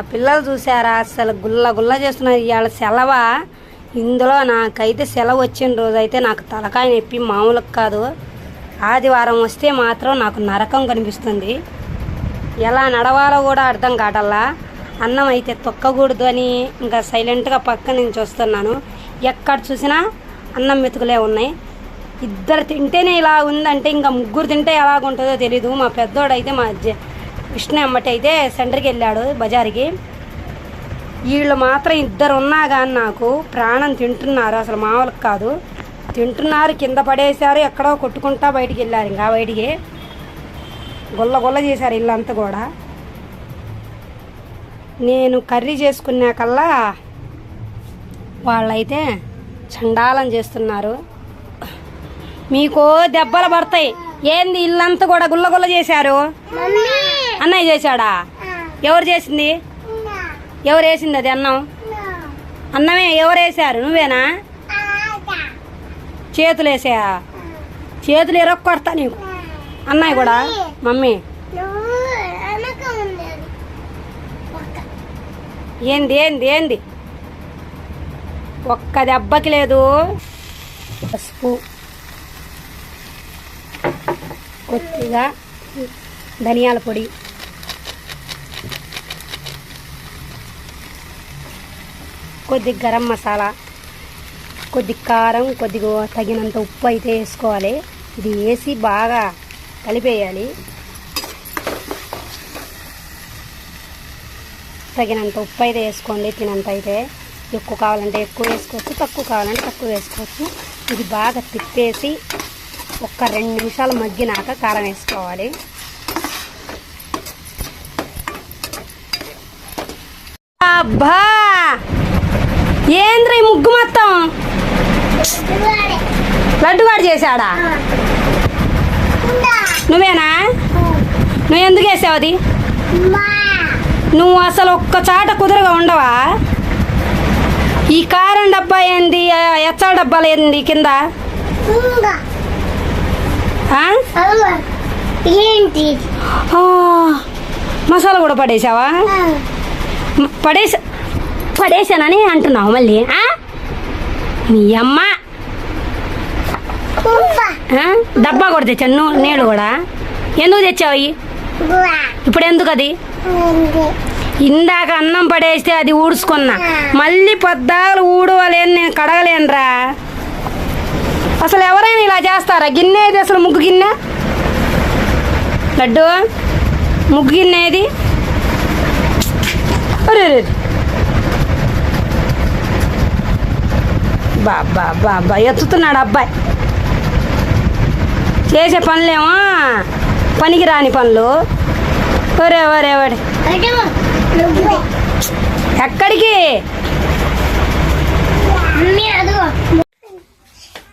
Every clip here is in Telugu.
పిల్లలు చూసారా అసలు గుల్ల గుల్ల చేస్తున్నారు ఇవాళ సెలవ? ఇందులో నాకైతే సెలవు వచ్చిన రోజైతే నాకు తలకాయ నొప్పి మామూలుగా కాదు. ఆదివారం వస్తే మాత్రం నాకు నరకం కనిపిస్తుంది. ఎలా నడవాలో కూడా అర్థం కాటల్లా. అన్నం అయితే తొక్కకూడదు అని ఇంకా సైలెంట్గా పక్క నుంచి వస్తున్నాను. ఎక్కడ చూసినా అన్నం మెతుకులే ఉన్నాయి. ఇద్దరు తింటేనే ఇలా ఉందంటే ఇంకా ముగ్గురు తింటే ఎలాగుంటుందో తెలీదు. మా పెద్దోడైతే మా విష్ణు అమ్మటి అయితే సెంటర్కి వెళ్ళాడు బజార్కి. వీళ్ళు మాత్రం ఇద్దరు ఉన్నా కానీ నాకు ప్రాణం తింటున్నారు అసలు మామూలుగా కాదు. తింటున్నారు కింద పడేశారు ఎక్కడో కొట్టుకుంటా బయటికి వెళ్ళారు ఇంకా బయటికి. గుల్ల గుల్ల చేశారు ఇల్లంతా కూడా. నేను కర్రీ చేసుకున్నాకల్లా వాళ్ళైతే చండాలం చేస్తున్నారు. మీకు దెబ్బలు పడతాయి. ఏంది ఇల్లంతా కూడా గుల్ల గుల్ల చేశారు? అన్నయ్య చేశాడా? ఎవరు చేసింది? ఎవరు వేసింది అది అన్నం? అన్నమే ఎవరు వేసారు నువ్వేనా? చేతులు వేసా చేతులు ఎరక్కొడతా నీకు. అన్నయ్య కూడా? మమ్మీ? ఏంది ఏంది ఏంది? ఒక్క దెబ్బకి లేదు. పసుపు. కొద్దిగా ధనియాల పొడి. కొద్ది గరం మసాలా కొద్ది కారం కొద్దిగా తగినంత ఉప్పు అయితే వేసుకోవాలి. ఇది వేసి బాగా కలిపేయాలి. తగినంత ఉప్పు అయితే వేసుకోండి తినంత అయితే. ఎక్కువ కావాలంటే ఎక్కువ వేసుకోవచ్చు తక్కువ కావాలంటే తక్కువ వేసుకోవచ్చు. ఇది బాగా తిప్పేసి ఒక్క రెండు నిమిషాలు మగ్గినాక కారం వేసుకోవాలి. అబ్బా! ఏంద్ర ఈ ముగ్గు మొత్తం? లడ్డుగాడు. చేశాడా? నువ్వేనా? నువ్వు ఎందుకు వేసావు అది? నువ్వు అసలు ఒక్క చాట కుదురుగా ఉండవా? ఈ కారం డబ్బా ఏంది? ఎచ్చల డబ్బాలు ఏంది కింద? మసాలా కూడా పడేసావా? పడేసా పడేసానని అంటున్నావు మళ్ళీ ఆ? మీ అమ్మ? డబ్బా కూడా తెచ్చాను నువ్వు నీళ్ళు కూడా. ఎందుకు తెచ్చావు ఇప్పుడు ఎందుకు అది? ఇందాక అన్నం పడేస్తే అది ఊడ్చుకున్నా. మళ్ళీ పొద్దాలు ఊడవలేని నేను కడగలేనురా. అసలు ఎవరైనా ఇలా చేస్తారా? గిన్నె ఏది అసలు ముగ్గు గిన్నె? లడ్డు? ముగ్గు గిన్నె ఏది? అబ్బా అబ్బా అబ్బా అబ్బా ఎత్తుతున్నాడు అబ్బాయి. చేసే పనులేమో పనికి రాని పనులు. ఒరే ఒరే ఒరే. ఎక్కడికి?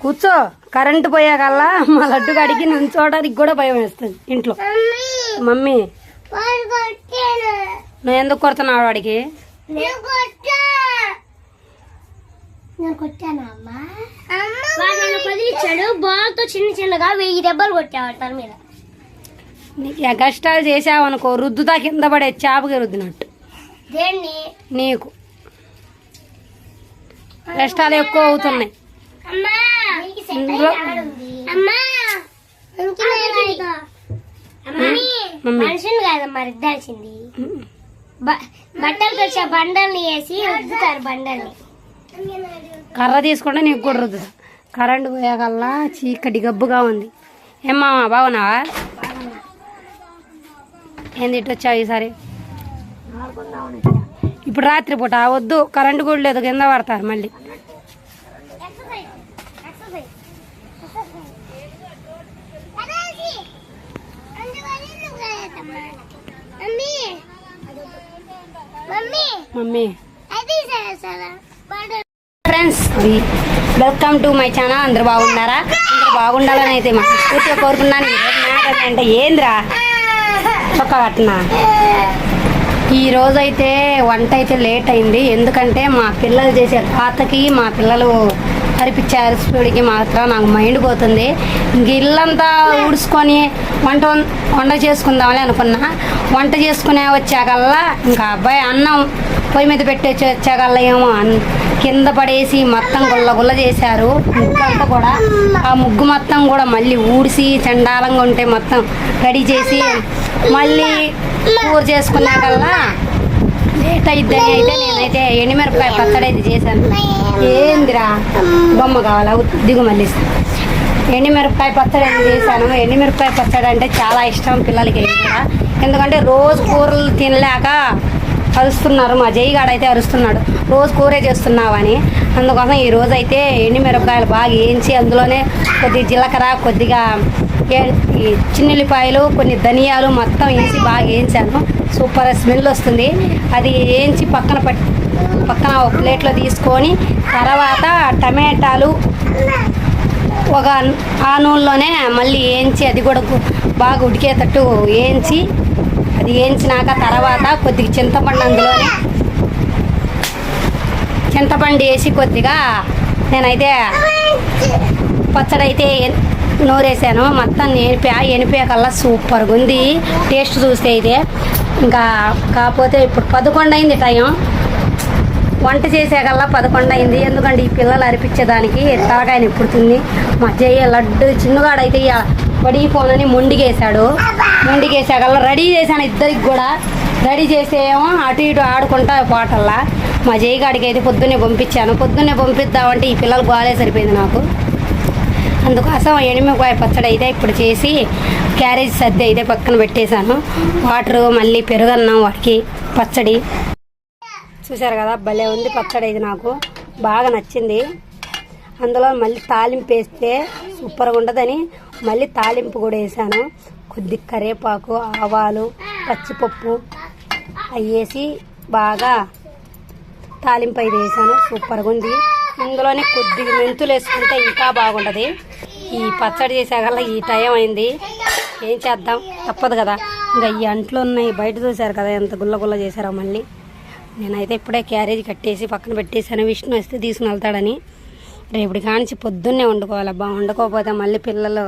కూర్చో. కరెంటు పోయాకల్లా మా లడ్డు గడికి నుంచోడానికి కూడా భయం వేస్తుంది ఇంట్లో. మమ్మీ. నువ్వు ఎందుకు కొడుతున్నావు వాడికి? వాడు నన్ను కదిలిచ్చాడు బాల్తో చిన్న చిన్నగా వెయ్యి దెబ్బలు కొట్టాడు తన మీద. నీకు ఎగస్టాలు చేసావనుకో రుద్దుతా కింద పడే చేపకి రుద్దినట్టు. దేన్ని? నీకు. కష్టాలు ఎక్కువ అవుతున్నాయి. అమ్మా! అమ్మా! మమ్మీ. మనుషులు కాదమ్మా రుద్దాల్సింది బ- బట్టలు తెచ్చే బండల్ని వేసి రుద్దుతారు బండల్ని. కర్ర తీసుకుంటే నీకు కూడా రుద్దుతా కరెంటు పోయాకల్లా చీకటి గబ్బుగా ఉంది. ఏమ్మా బాగున్నావా? ఏంది ఇటు వచ్చావు ఈసారి? ఇప్పుడు రాత్రి పూట వద్దు కరెంటు కూడా లేదు కింద పడతారు మళ్ళీ. Mummy. Friends welcome to my channel. అందరు బాగున్నారా? అందరు బాగుండాలని అయితే మనస్ఫూర్తిగా కోరుకున్నాను ఈరోజు అంటే ఏంద్రా? చొక్క కట్టినా? ఈరోజు అయితే వంట అయితే లేట్ అయింది. ఎందుకంటే మా పిల్లలు చేసే తాతకి మా పిల్లలు అరిపించారు అరిసిపోడికి మాత్రం. నాకు మైండ్ పోతుంది. ఇంక ఇల్లంతా ఉడుచుకొని వంట వంట చేసుకుందామని అనుకున్నా. వంట చేసుకునే వచ్చాకల్లా ఇంకా అబ్బాయి అన్నం పొయ్యి మీద పెట్టేసి వచ్చాకల్లా ఏమో కింద పడేసి మొత్తం గుల్ల గుల్ల చేశారు. ముగ్గంతా కూడా. ఆ ముగ్గు మొత్తం కూడా మళ్ళీ ఊడిసి చండాలంగా ఉంటే మొత్తం రెడీ చేసి మళ్ళీ కూర చేసుకున్నాకల్లా లేట్ అయిద్దని అయితే నేనైతే ఎండుమిరపకాయ పచ్చడి అయితే చేశాను. ఏందిరా? బొమ్మ కావాలా? దిగు మళ్ళీ. ఎండుమిరపకాయ పచ్చడి అయితే చేశాను. ఎండుమిరపకాయ పచ్చడి అంటే చాలా ఇష్టం పిల్లలకి. కూడా ఎందుకంటే రోజు కూరలు తినలేక అరుస్తున్నారు. మా జైగాడు అయితే అరుస్తున్నాడు. రోజు కూరే చేస్తున్నావని. అందుకోసం ఈ రోజు అయితే ఎండిమిరపకాయలు బాగా వేయించి అందులోనే కొద్ది జీలకర్ర కొద్దిగా ఏ- చిన్నుల్లిపాయలు కొన్ని ధనియాలు మొత్తం వేసి బాగా వేయించాను. సూపర్ స్మెల్ వస్తుంది. అది వేయించి పక్కన పట్ పక్కన ఒక ప్లేట్లో తీసుకొని తర్వాత టమాటాలు ఒక ఆ నూనెలోనే మళ్ళీ వేయించి అది కూడా బాగా ఉడికేటట్టు వేయించి అది వేయించినాక తర్వాత కొద్దిగా చింతపండు అందులోనే చింతపండు వేసి కొద్దిగా నేనైతే పచ్చడి అయితే నూరేసాను. మొత్తం ఎనిపా ఎనిపాకల్లా సూపర్గా ఉంది. టేస్ట్ చూస్తే అయితే ఇంకా కాకపోతే ఇప్పుడు పదకొండు అయింది టైం. వంట చేసేకల్లా పదకొండు అయింది ఎందుకంటే ఈ పిల్లలు అరిపించేదానికి తలకాయ నిప్పుడుతుంది. మా జయ్య లడ్డు చిన్నగాడైతే ఇక పడిపోనని మొండిగేశాడు. మొండిగేసాకల్లా రెడీ చేశాను ఇద్దరికి కూడా. రెడీ చేసేమో అటు ఇటు ఆడుకుంటా పాటల్లా. మా జయ్యగాడికి అయితే పొద్దున్నే పంపించాను. పొద్దున్నే పంపిద్దామంటే ఈ పిల్లలు బాగాలే సరిపోయింది నాకు. అందుకోసం ఎనిమికాయ పచ్చడి అయితే ఇప్పుడు చేసి క్యారేజ్ సర్ది అయితే పక్కన పెట్టేశాను. వాటర్ మళ్ళీ పెరుగన్నం వాడికి పచ్చడి. చూసారు కదా భలే ఉంది పచ్చడి ఇది నాకు. బాగా నచ్చింది. అందులో మళ్ళీ తాలింపు వేస్తే సూపర్గా ఉండదని మళ్ళీ తాలింపు కూడా వేసాను. కొద్ది కరివేపాకు ఆవాలు పచ్చిపప్పు అవి వేసి బాగా తాలింపు అయితే వేసాను. సూపర్గా ఉంది. ఇందులోనే కొద్దిగా మెంతులు వేసుకుంటే ఇంకా బాగుంటుంది. ఈ పచ్చడి చేసాకల్లా ఈ టైం అయింది. ఏం చేద్దాం? తప్పదు కదా. ఇంకా ఈ అంట్లు ఉన్నాయి. బయట చూసారు కదా ఎంత గుల్ల గుల్ల చేశారో మళ్ళీ. నేనైతే ఇప్పుడే క్యారేజ్ కట్టేసి పక్కన పెట్టేశాను. విష్ణు వస్తే తీసుకుని వెళ్తాడని. రేపటి కానించి పొద్దున్నే వండుకోవాలి? అబ్బా వండుకోకపోతే మళ్ళీ పిల్లలు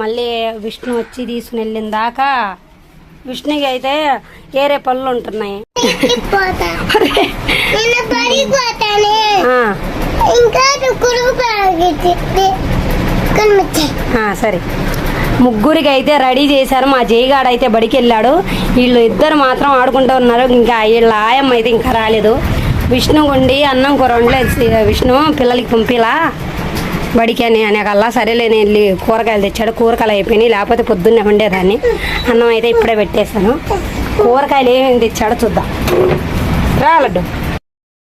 మళ్ళీ విష్ణు వచ్చి తీసుకుని వెళ్ళిన దాకా విష్ణుకి అయితే ఏరే పనులు ఉంటున్నాయి. సరే. ముగ్గురికి అయితే రెడీ చేశారు. మా జయగాడు అయితే బడికి వెళ్ళాడు వీళ్ళు ఇద్దరు మాత్రం ఆడుకుంటూ ఉన్నారు. ఇంకా వీళ్ళ ఆయమ్మ అయితే ఇంకా రాలేదు. విష్ణు ఉండి అన్నం కూర వండలేదు విష్ణు పిల్లలకి పంపిలా. బడికి అని అనేకల్లా సరేలే నేను వెళ్ళి కూరగాయలు తెచ్చాడు కూరగాయలు అయిపోయినాయి లేకపోతే పొద్దున్నే వండేదాన్ని. అన్నం అయితే ఇప్పుడే పెట్టేశాను. కూరగాయలు ఏమేమి తెచ్చాడో చూద్దాం. రాలడ్డు